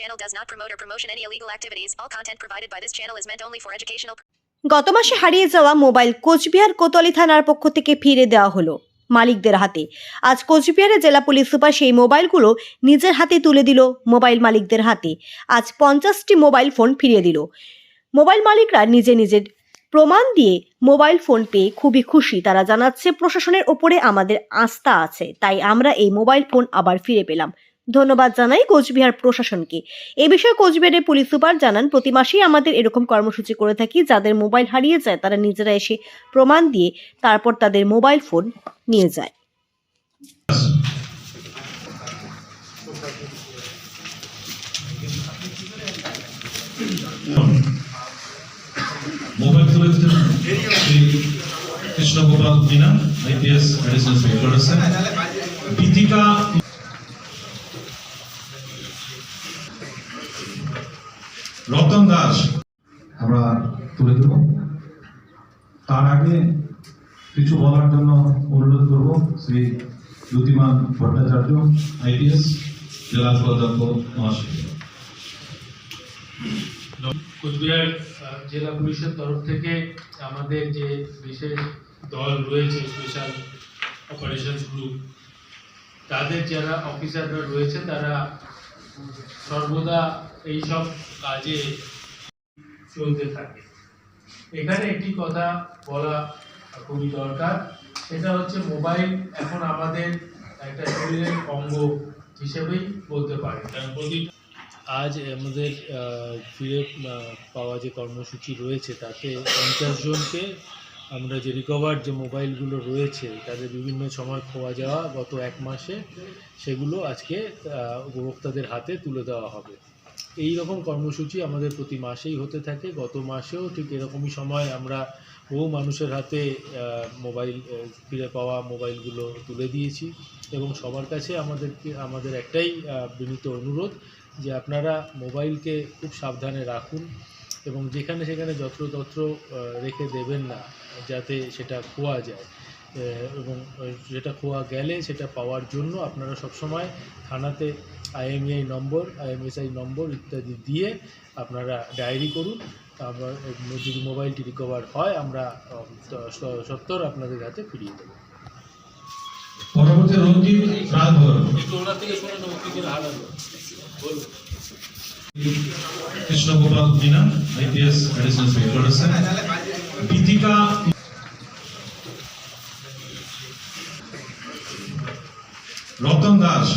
channel does not promote or promotion any illegal activities. All content provided by this channel is meant only for educational গত মাসে হারিয়ে যাওয়া mobile Cooch Behar Kotwali থানার পক্ষ থেকে ফিরে দেওয়া হলো মালিকদের হাতে। আজ কোচবিহারের জেলা পুলিশ সুপার সেই মোবাইলগুলো নিজের হাতে তুলে দিল মোবাইল মালিকদের হাতে। আজ পঞ্চাশটি মোবাইল ফোন ফিরিয়ে দিল। মোবাইল মালিকরা নিজে নিজের প্রমাণ দিয়ে মোবাইল ফোন পেয়ে খুবই খুশি। তারা জানাচ্ছে, প্রশাসনের ওপরে আমাদের আস্থা আছে, তাই আমরা এই মোবাইল ফোন আবার ফিরে পেলাম। ধন্যবাদ জানাই কোচবিহার প্রশাসনকে। এ বিষয়ে কোচবিহারের পুলিশ সুপার জানান, প্রতি মাসেই আমাদের এরকম কর্মসূচি করে থাকি যাদের মোবাইল হারিয়ে যায়, তারা নিজেরা এসে প্রমাণ দিয়ে তারপর তাদের মোবাইল ফোন নিয়ে যায়। Krishnagopal Meena, IPS inspector Ratan Das. আমরা তুলে দেব তার আগে কিছু বলার জন্য অনুরোধ করব শ্রী জ্যোতিমান ভট্টাচার্য আইপিএস জেলা প্রধান মহাশয় কোচবিহার জেলা পুলিশের তরফ থেকে আমাদের যে বিশেষ দল রয়েছে স্পেশাল অপারেশনস গ্রুপ তাদের যারা অফিসাররা রয়েছে তারা সর্বদা এই সব কাজে চলতে থাকে। এখানে একটি কথা বলা খুবই দরকার, সেটা হচ্ছে মোবাইল এখন আমাদের একটা শরীরের অঙ্গ হিসেবেই বলতে পারি। প্রতি আজ আমাদের ফিরে পাওয়া যে কর্মসূচি রয়েছে, তাতে পঞ্চাশ জনকে আমরা যে রিকভার যে মোবাইলগুলো রয়েছে, তাদের বিভিন্ন সময় খোয়া যাওয়া গত এক মাসে, সেগুলো আজকে উপভোক্তাদের হাতে তুলে দেওয়া হবে। এই রকম কর্মসূচি আমাদের প্রতি মাসেই হতে থাকে। গত মাসেও ঠিক এরকমই সময় আমরা বহু মানুষের হাতে মোবাইল ফিরে পাওয়া মোবাইলগুলো তুলে দিয়েছি এবং সবার কাছে আমাদেরকে, আমাদের একটাই বিনীত অনুরোধ যে আপনারা মোবাইলকে খুব সাবধানে রাখুন এবং যেখানে সেখানে যত্রতত্র রেখে দেবেন না, যাতে সেটা খোয়া যায়। এবং যেটা খোয়া গেলে সেটা পাওয়ার জন্য আপনারা সবসময় থানাতে আইএমইআই নম্বর আইএমএসআই নম্বর ইত্যাদি দিয়ে আপনারা ডায়েরি করুন। আবার যদি মোবাইলটি রিকভার হয় আমরা সত্তর আপনাদের হাতে ফিরিয়ে দেবো। পরবর্তী রঞ্জিত রাজভর একটু ওনার থেকে শুনে নেব কী করে হারালো বলুন। কৃষ্ণগোপাল মিনা আইপিএস অ্যাডিশনাল আছেন রতন দাস